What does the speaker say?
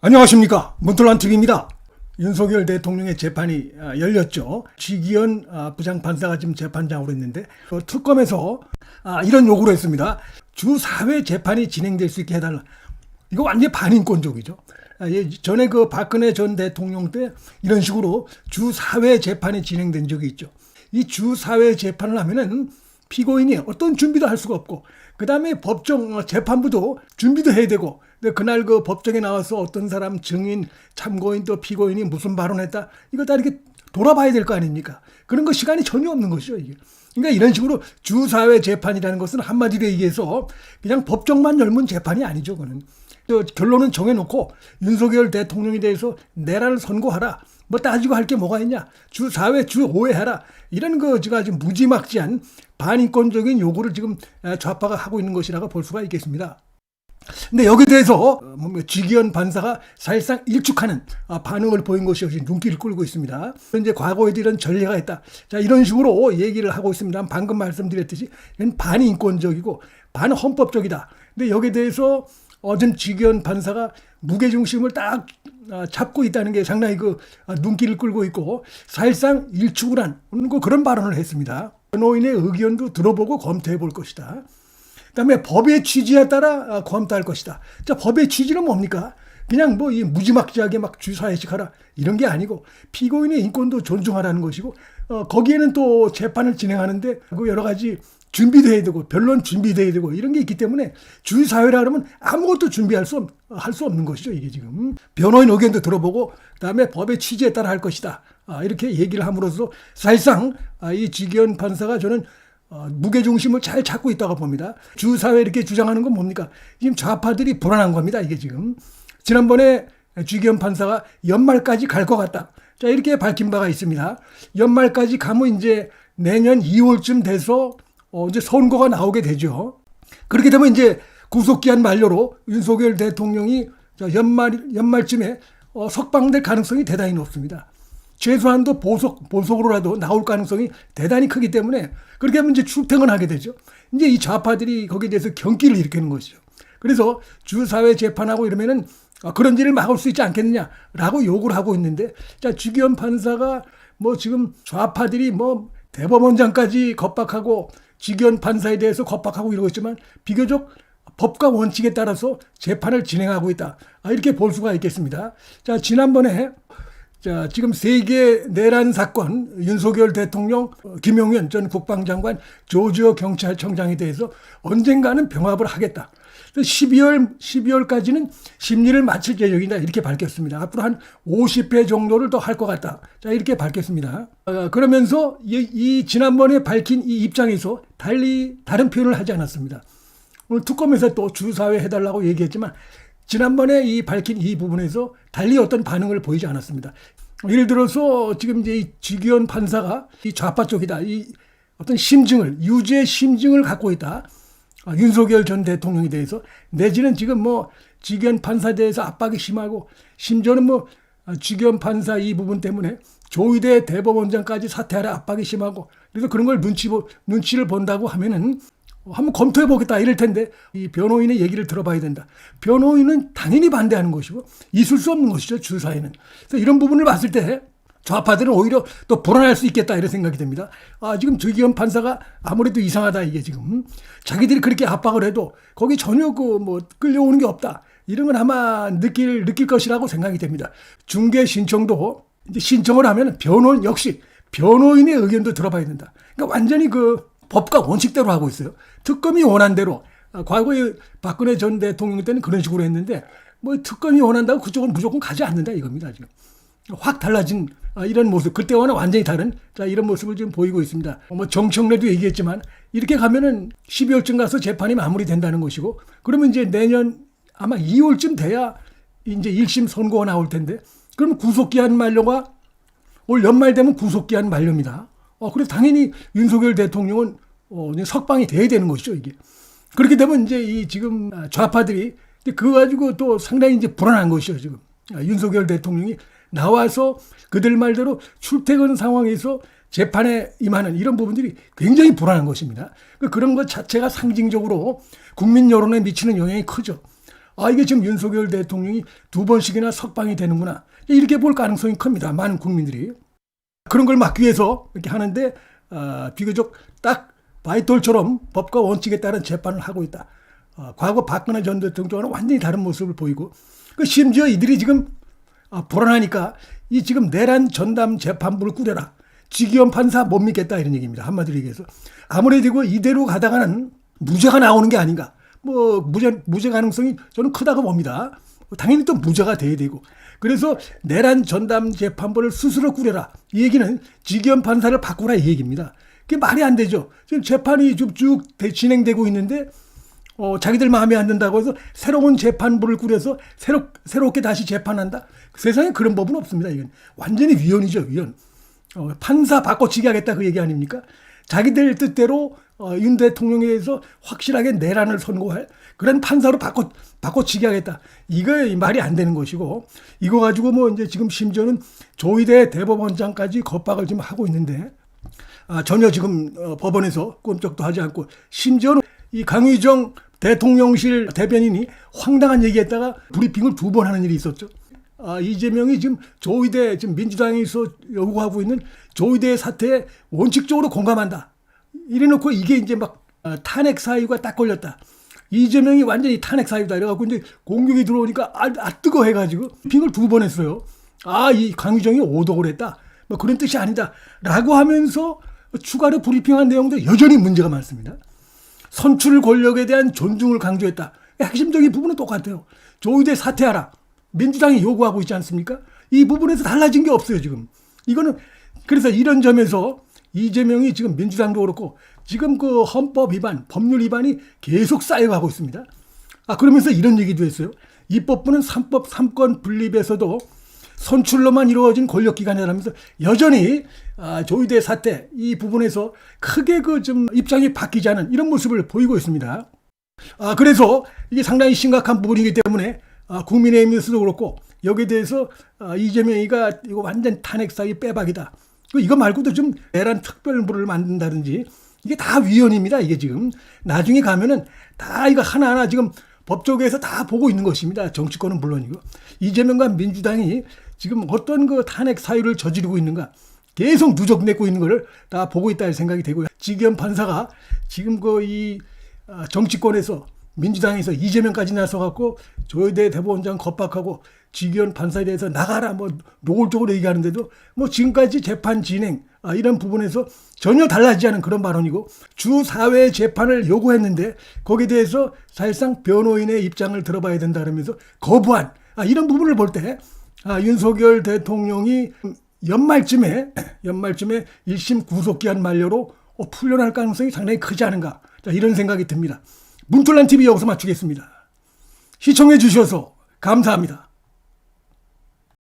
안녕하십니까 문틀란 TV입니다. 윤석열 대통령의 재판이 아, 열렸죠. 지기현 아, 부장판사가 지금 재판장으로 있는데 어, 특검에서 아, 이런 요구를 했습니다. 주 4회 재판이 진행될 수 있게 해달라. 이거 완전히 반인권적이죠. 아, 예, 전에 그 박근혜 전 대통령 때 이런 식으로 주 4회 재판이 진행된 적이 있죠. 이 주 4회 재판을 하면은 피고인이 어떤 준비도 할 수가 없고 그 다음에 법정 어, 재판부도 준비도 해야 되고 근데 그날 그 법정에 나와서 어떤 사람 증인 참고인 또 피고인이 무슨 발언했다 이거 다 이렇게 돌아봐야 될 거 아닙니까? 그런 거 시간이 전혀 없는 것이죠 이게. 그러니까 이런 식으로 주사회 재판이라는 것은 한마디로 얘기해서 그냥 법정만 열문 재판이 아니죠 그는. 저 결론은 정해놓고 윤석열 대통령에 대해서 내란을 선고하라. 뭐 따지고 할 게 뭐가 있냐. 주 4회, 주 5회 하라. 이런 거 제가 지금 무지막지한 반인권적인 요구를 지금 좌파가 하고 있는 것이라고 볼 수가 있겠습니다. 근데 여기에 대해서 뭐 지기현 판사가 사실상 일축하는 아, 반응을 보인 것이 역시 눈길을 끌고 있습니다. 이제 과거에도 이런 전례가 있다. 자 이런 식으로 얘기를 하고 있습니다. 방금 말씀드렸듯이 반인권적이고 반헌법적이다. 근데 여기에 대해서 어전 지기현 판사가 무게중심을 딱 아, 잡고 있다는 게 상당히 그 아, 눈길을 끌고 있고 사실상 일축을 한그 그런 발언을 했습니다. 변호인의 의견도 들어보고 검토해 볼 것이다. 그다음에 법의 취지에 따라 아, 검토할 것이다. 자, 법의 취지는 뭡니까? 그냥 뭐 이 무지막지하게 막 주사회식 하라 이런 게 아니고 피고인의 인권도 존중하라는 것이고 어, 거기에는 또 재판을 진행하는데 그 여러 가지 준비도 해야 되고 변론 준비도 해야 되고 이런 게 있기 때문에 주사회라 그러면 아무것도 준비할 수, 할 수 없는 것이죠 이게 지금 변호인 의견도 들어보고 그다음에 법의 취지에 따라 할 것이다 아, 이렇게 얘기를 함으로써 사실상 아, 이 지기현 판사가 저는 어, 무게중심을 잘 잡고 있다고 봅니다. 주사회 이렇게 주장하는 건 뭡니까? 지금 좌파들이 불안한 겁니다. 이게 지금. 지난번에 주기현 판사가 연말까지 갈 것 같다. 자, 이렇게 밝힌 바가 있습니다. 연말까지 가면 이제 내년 2월쯤 돼서 어, 이제 선거가 나오게 되죠. 그렇게 되면 이제 구속기한 만료로 윤석열 대통령이 연말, 연말쯤에 어, 석방될 가능성이 대단히 높습니다. 최소한도 보석, 보석으로라도 나올 가능성이 대단히 크기 때문에 그렇게 하면 이제 출퇴근 하게 되죠. 이제 이 좌파들이 거기에 대해서 경기를 일으키는 것이죠. 그래서 주사회 재판하고 이러면은 아, 그런 일을 막을 수 있지 않겠느냐라고 요구를 하고 있는데 자 주기현 판사가 뭐 지금 좌파들이 뭐 대법원장까지 겁박하고 주기현 판사에 대해서 겁박하고 이러고 있지만 비교적 법과 원칙에 따라서 재판을 진행하고 있다. 아, 이렇게 볼 수가 있겠습니다. 자 지난번에 자, 지금 세계 내란 사건 윤석열 대통령, 김용현 전 국방장관, 조지오 경찰청장에 대해서 언젠가는 병합을 하겠다. 12월 12월까지는 심리를 마칠 예정이다 이렇게 밝혔습니다. 앞으로 한 50회 정도를 더 할 것 같다. 자 이렇게 밝혔습니다. 어, 그러면서 이, 이 지난번에 밝힌 이 입장에서 달리 다른 표현을 하지 않았습니다. 오늘 특검에서 또 주사회 해달라고 얘기했지만 지난번에 이 밝힌 이 부분에서 달리 어떤 반응을 보이지 않았습니다. 예를 들어서 지금 이제 이 지기현 판사가 이 좌파 쪽이다. 이 어떤 심증을, 유죄 심증을 갖고 있다. 아, 윤석열 전 대통령에 대해서 내지는 지금 뭐 판사에 대해서 압박이 심하고 심지어는 뭐 아, 지기현 판사 이 부분 때문에 조의대 대법원장까지 사퇴하라 압박이 심하고 그래서 그런 걸 눈치 눈치를 본다고 하면은 한번 검토해 보겠다 이럴 텐데 이 변호인의 얘기를 들어봐야 된다. 변호인은 당연히 반대하는 것이고 있을 수 없는 것이죠 주사에는. 그래서 이런 부분을 봤을 때 좌파들은 오히려 또 불안할 수 있겠다 이런 생각이 듭니다. 아 지금 조기현 판사가 아무래도 이상하다 이게 지금 자기들이 그렇게 압박을 해도 거기 전혀 그 뭐 끌려오는 게 없다. 이런 건 아마 느낄 느낄 것이라고 생각이 됩니다. 중개 신청도 이제 신청을 하면 변호인 역시 변호인의 의견도 들어봐야 된다. 그러니까 완전히 그 법과 원칙대로 하고 있어요. 특검이 원한 대로. 아, 과거에 박근혜 전 대통령 때는 그런 식으로 했는데 뭐 특검이 원한다고 그쪽은 무조건 가지 않는다 이겁니다 지금. 확 달라진 아, 이런 모습 그때와는 완전히 다른 자 이런 모습을 지금 보이고 있습니다. 뭐 정청래도 얘기했지만 이렇게 가면은 12월쯤 가서 재판이 마무리된다는 것이고 그러면 이제 내년 아마 2월쯤 돼야 이제 1심 선고가 나올 텐데 그럼 구속기한 만료가 올 연말 되면 구속기한 만료입니다. 어, 그래서 당연히 윤석열 대통령은 어, 석방이 돼야 되는 것이죠, 이게. 그렇게 되면 이제 이 지금 좌파들이 그거 가지고 또 상당히 이제 불안한 것이죠, 지금. 아, 윤석열 대통령이 나와서 그들 말대로 출퇴근 상황에서 재판에 임하는 이런 부분들이 굉장히 불안한 것입니다. 그 그런 것 자체가 상징적으로 국민 여론에 미치는 영향이 크죠. 아 이게 지금 윤석열 대통령이 두 번씩이나 석방이 되는구나 이렇게 볼 가능성이 큽니다. 많은 국민들이 그런 걸 막기 위해서 이렇게 하는데 아, 비교적 딱 바이톨처럼 법과 원칙에 따른 재판을 하고 있다. 아, 과거 박근혜 전 대통령과는 완전히 다른 모습을 보이고 그 심지어 이들이 지금 아, 불안하니까 이 지금 내란 전담 재판부를 꾸려라. 지기현 판사 못 믿겠다 이런 얘기입니다. 한마디로 얘기해서 아무래도 이대로 가다가는 무죄가 나오는 게 아닌가. 뭐 무죄 무죄 가능성이 저는 크다고 봅니다. 당연히 또 무죄가 돼야 되고. 그래서 내란 전담 재판부를 스스로 꾸려라. 이 얘기는 지기현 판사를 바꾸라 이 얘기입니다. 그게 말이 안 되죠. 지금 재판이 쭉쭉 진행되고 있는데 어, 자기들 마음에 안 든다고 해서 새로운 재판부를 꾸려서 새로, 새롭게 다시 재판한다? 세상에 그런 법은 없습니다. 이건 완전히 위헌이죠, 위헌. 어, 판사 바꿔치기 하겠다 그 얘기 아닙니까? 자기들 뜻대로 어, 윤 대통령에 대해서 확실하게 내란을 선고할 그런 판사로 바꿔, 바꿔치기 하겠다. 이거 말이 안 되는 것이고, 이거 가지고 뭐 이제 지금 심지어는 조희대 대법원장까지 겁박을 지금 하고 있는데, 아, 전혀 지금 어, 법원에서 꼼짝도 하지 않고, 심지어는 이 강의정 대통령실 대변인이 황당한 얘기했다가 브리핑을 두 번 하는 일이 있었죠. 아, 이재명이 지금 조의대 지금 민주당에서 요구하고 있는 조의대 사태에 원칙적으로 공감한다. 이래놓고 이게 이제 막 아, 탄핵 사유가 딱 걸렸다. 이재명이 완전히 탄핵 사유다. 이래갖고 이제 공격이 들어오니까 아, 아 뜨거 해가지고 핑을 두 번 했어요. 아, 이 강유정이 오독을 했다. 뭐 그런 뜻이 아니다. 라고 하면서 추가로 브리핑한 내용도 여전히 문제가 많습니다. 선출 권력에 대한 존중을 강조했다. 핵심적인 부분은 똑같아요. 조의대 사퇴하라. 민주당이 요구하고 있지 않습니까? 이 부분에서 달라진 게 없어요, 지금. 이거는 그래서 이런 점에서 이재명이 지금 민주당도 그렇고 지금 그 헌법 위반, 법률 위반이 계속 쌓여가고 있습니다. 아, 그러면서 이런 얘기도 했어요. 입법부는 삼법 삼권 분립에서도 선출로만 이루어진 권력기관이라면서 여전히 아, 조의대 사태 이 부분에서 크게 그 좀 입장이 바뀌지 않은 이런 모습을 보이고 있습니다. 아, 그래서 이게 상당히 심각한 부분이기 때문에 아, 국민의힘에서도 그렇고 여기에 대해서 아, 이재명이가 이거 완전 탄핵 사유 빼박이다. 그 이거 말고도 좀 내란 특별부를 만든다든지 이게 다 위헌입니다. 이게 지금 나중에 가면은 다 이거 하나하나 지금 법조계에서 다 보고 있는 것입니다. 정치권은 물론이고 이재명과 민주당이 지금 어떤 그 탄핵 사유를 저지르고 있는가 계속 누적내고 있는 것을 다 보고 있다 는 생각이 되고요. 지기현 판사가 지금 그 이 정치권에서 민주당에서 이재명까지 나서갖고 조여대 대법원장 겁박하고 지기현 판사에 대해서 나가라 뭐 노골적으로 얘기하는데도 뭐 지금까지 재판 진행 아, 이런 부분에서 전혀 달라지지 않은 그런 발언이고 주 사회 재판을 요구했는데 거기에 대해서 사실상 변호인의 입장을 들어봐야 된다 그러면서 거부한 아, 이런 부분을 볼때 아, 윤석열 대통령이 연말쯤에 연말쯤에 1심 구속기한 만료로 어, 풀려날 가능성이 상당히 크지 않은가 자, 이런 생각이 듭니다. 문틀란 TV 여기서 마치겠습니다. 시청해 주셔서 감사합니다.